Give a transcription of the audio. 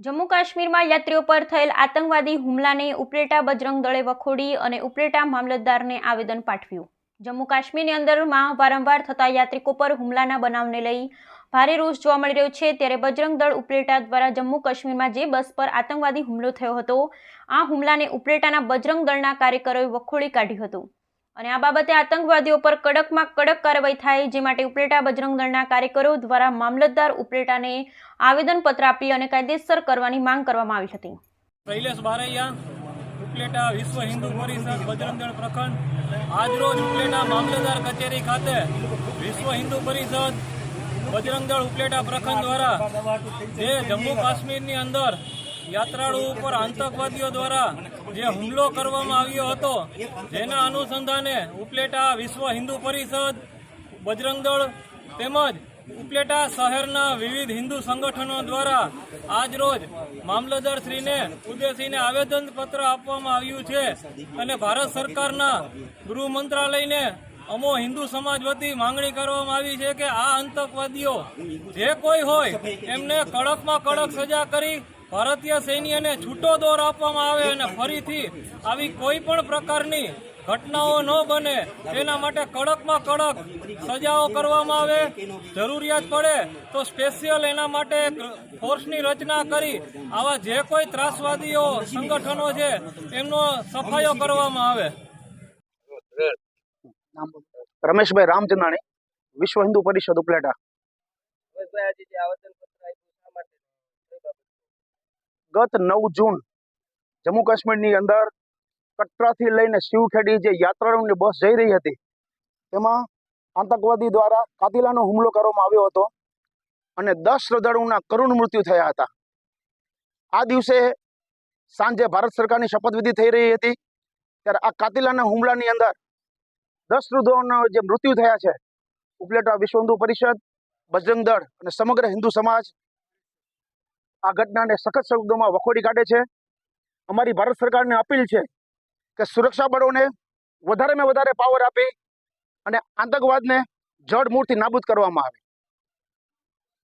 જમ્મુ કાશ્મીરમાં યાત્રીઓ પર થયેલ આતંકવાદી હુમલાને ઉપલેટા બજરંગ દળે વખોડી અને ઉપલેટા મામલતદારને આવેદન પાઠવ્યું. જમ્મુ કાશ્મીરની અંદરમાં વારંવાર થતા યાત્રિકો પર હુમલાના બનાવને લઈ ભારે રોષ જોવા મળી રહ્યો છે. ત્યારે બજરંગ દળ ઉપલેટા દ્વારા જમ્મુ કાશ્મીરમાં જે બસ પર આતંકવાદી હુમલો થયો હતો, આ હુમલાને ઉપલેટાના બજરંગ દળના કાર્યકરોએ વખોડી કાઢ્યું હતું. અને આ બાબતે આતંકવાદીઓ પર કડકમાં કડક કાર્યવાહી થાય, જે માટે ઉપલેટા બજરંગ દળના કાર્યકરો દ્વારા મામલતદાર ઉપલેટાને આવેદનપત્ર આપી અને કાયદેસર કરવાની માંગ કરવામાં આવી હતી. ઉપલેટા વિશ્વ હિન્દુ પરિષદ બજરંગ પ્રખંડ. આજરોજ ઉપલેટા મામલતદાર કચેરી ખાતે વિશ્વ હિન્દુ પરિષદ બજરંગ દળ ઉપલેટા પ્રખંડ દ્વારા જે જમ્મુ કાશ્મીરની અંદર યાત્રાળુ ઉપર આતંકવાદીઓ દ્વારા જે હુમલો કરવામાં આવ્યો હતો, જેના અનુસંધાને ઉપલેટા વિશ્વ હિન્દુ પરિષદ, બજરંગ દળ તેમજ ઉપલેટા શહેરના વિવિધ હિન્દુ સંગઠનો દ્વારા આજરોજ મામલતદારશ્રીને ઉદ્દેશીને આવેદનપત્ર આપવામાં આવ્યું છે અને ભારત સરકારના ગૃહ મંત્રાલયને અમો હિન્દુ સમાજ વતી માંગણી કરવામાં આવી છે કે આ આતંકવાદીઓ જે કોઈ હોય, એમને કડકમાં કડક સજા કરી ભારતીય સૈન્યને છૂટો દોર આપવામાં આવે અને ફરીથી આવી કોઈ પણ પ્રકારની ઘટનાઓ ન બને તેના માટે કડકમાં કડક સજાઓ કરવામાં આવે. જરૂરિયાત પડે તો સ્પેશિયલ એના માટે ફોર્સની રચના કરી આવા જે કોઈ ત્રાસવાદીઓ સંગઠનો છે એમનો સફાયો કરવામાં આવે. રમેશભાઈ રામચંદાણી વિશ્વ હિન્દુ પરિષદ ઉપલેટા. ગત નવ જૂન જમ્મુ કાશ્મીરની અંદર કટરાથી લઈને શિવખેડી જે યાત્રાળુની બસ જઈ રહી હતી, તેમાં આતંકવાદી દ્વારા કાતિલાનો હુમલો કરવામાં આવ્યો હતો અને દસ શ્રદ્ધાળુઓના કરુણ મૃત્યુ થયા હતા. આ દિવસે સાંજે ભારત સરકારની શપથવિધિ થઈ રહી હતી, ત્યારે આ કાતિલાના હુમલાની અંદર દસ શ્રદ્ધાઓના જે મૃત્યુ થયા છે, ઉપલેટા વિશ્વ હિન્દુ પરિષદ, બજરંગ દળ અને સમગ્ર હિન્દુ સમાજ આ ઘટનાને સખત શબ્દોમાં વખોડી કાઢે છે. અમારી ભારત સરકારને અપીલ છે કે સુરક્ષા બળોને વધારેમાં વધારે પાવર આપી અને આતંકવાદને જડ મૂળથી નાબૂદ કરવામાં આવે.